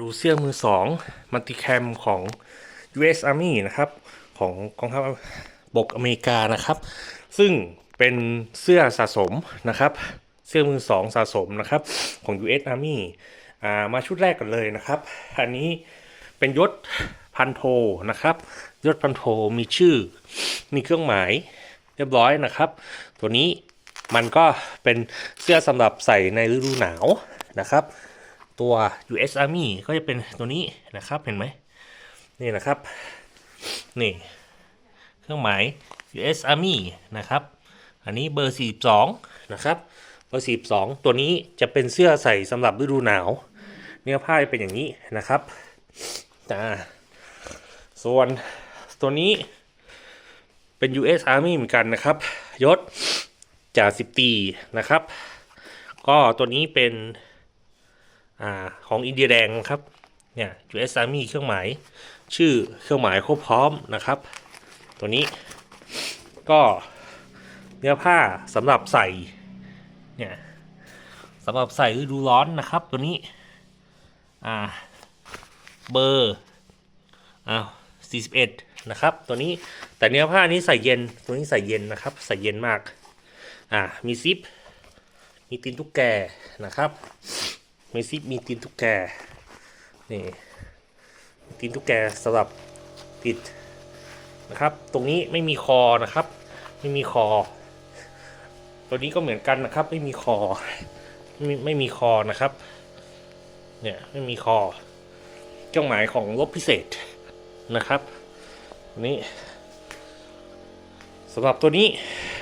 ดูเสื้อมือสองมัลติแคมของ US Army นะครับ ของกองทัพบกอเมริกานะครับ ซึ่งเป็นเสื้อสะสมนะครับ เสื้อมือสองสะสมนะครับของ US Army อ่ามาชุดแรกกันเลยนะครับ อันนี้เป็นยศพันโทนะครับ ยศพันโทมีชื่อมีเครื่องหมายเรียบร้อยนะครับ ตัวนี้มันก็เป็นเสื้อสำหรับใส่ในฤดูหนาวนะครับ ตัว US Army ก็จะเป็นตัวนี้นะครับเห็นไหมนี่นะครับ นี่ เครื่องหมาย US Army นะครับ อันนี้เบอร์ 42 นะครับ เบอร์ 42 ตัวนี้จะเป็นเสื้อใส่สำหรับฤดูหนาว เนื้อผ้าจะเป็นอย่างนี้นะครับอ่าส่วนตัวนี้เป็น US Army เหมือนกันนะครับ ยศจ่าสิบตีนะครับ ก็ตัวนี้เป็น อ่าของอินเดียแดงนะครับเนี่ย US Army เครื่องหมาย ชื่อเครื่องหมายครบพร้อมนะครับ ตัวนี้ก็เนื้อผ้าสำหรับใส่เนี่ยสำหรับใส่ฤดูร้อนนะครับ ตัวนี้อ่าเบอร์อ้าว41 นะครับ ตัวนี้แต่เนื้อผ้านี้ใส่เย็นตัวนี้ใส่เย็นนะครับ ใส่เย็นมากอ่ามีซิป มีตีนตุ๊กแกนะครับ ไมีซิปมีตีนตุ๊กแกนี่ตีนตุ๊กแกสำหรับติดนะครับ ตรงนี้ไม่มีคอนะครับ ไม่มีคอ ตัวนี้ก็เหมือนกันนะครับ ไม่มีคอไม่ไม่มีคอนะครับ เนี่ยไม่มีคอเครื่องหมายของลบพิเศษนะครับตัวนี้สำหรับตัวนี้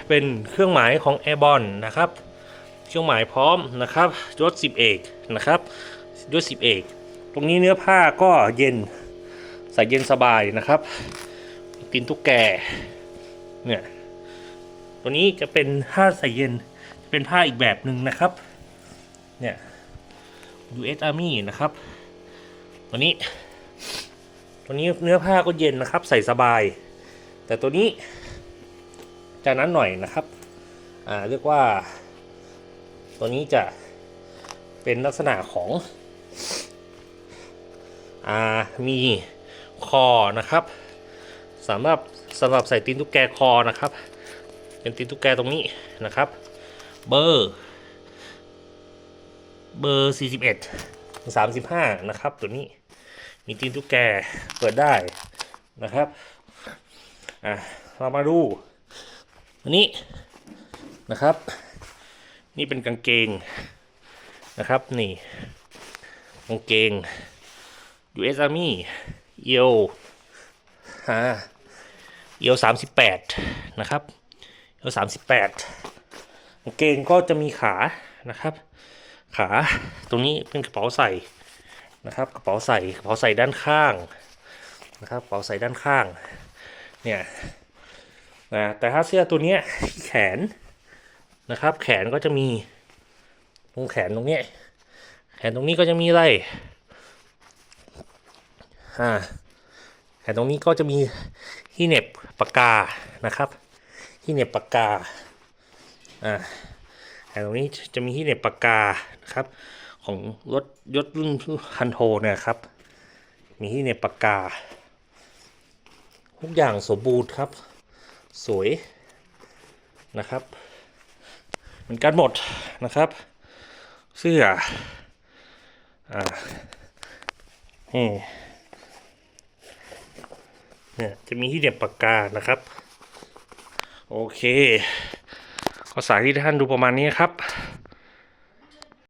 เป็นเครื่องหมายของแอร์บอลนะครับ รื่องหมายพร้อมนะครับยศสิบเอกนะครับยศสิบเอกตรงนี้เนื้อผ้าก็เย็นใส่เย็นสบายนะครับตีนตุ๊กแกเนี่ยตัวนี้จะเป็นผ้าใส่เย็นจะเป็นผ้าอีกแบบหนึ่งนะครับเนี่ย US Army นะครับ ตัวนี้ ตัวนี้เนื้อผ้าก็เย็นนะครับ ใส่สบาย แต่ตัวนี้จะนั้นหน่อยนะครับ อ่า เรียกว่า ตัวนี้จะเป็นลักษณะของอามีคอนะครับสำหรับสำหรับใส่ตีนตุ๊กแกคอนะครับ เป็นตีนตุ๊กแกตรงนี้นะครับ เบอร์ เบอร์ 41 35 นะครับ ตัวนี้มีตีนตุ๊กแกเปิดได้นะครับอะเรามาดูอันนี้นะครับ นี่เป็นกางเกงนะครับนี่กางเกง US Army เอวอ่าเอวสามสิบแปดนะครับเอวสามสิบแปดกางเกงก็จะมีขานะครับ ขาตรงนี้เป็นกระเป๋าใส่นะครับกระเป๋าใส่กระเป๋าใส่ด้านข้างนะครับกระเป๋าใส่ด้านข้างเนี่ยนะแต่ถ้าเสื้อตัวเนี้ยแขน นะครับ แขนก็จะมีตรงแขนตรงนี้ แขนตรงนี้ก็จะมีอะไรอ่าแขนตรงนี้ก็จะมีที่เหน็บปากกานะครับ ที่เหน็บปากกาอ่าแขนตรงนี้จะมีที่เหน็บปากกานะครับ ของรถยศรุ่นคันโทเนี่ยครับ มีที่เหน็บปากกา ทุกอย่างสมบูรณ์ครับ สวยนะครับ เหมือนกันหมดนะครับ เสื้ออ่านี่เนี่ยจะมีที่เด็บปากกานะครับ โอเคก็สายที่ท่านดูประมาณนี้ครับ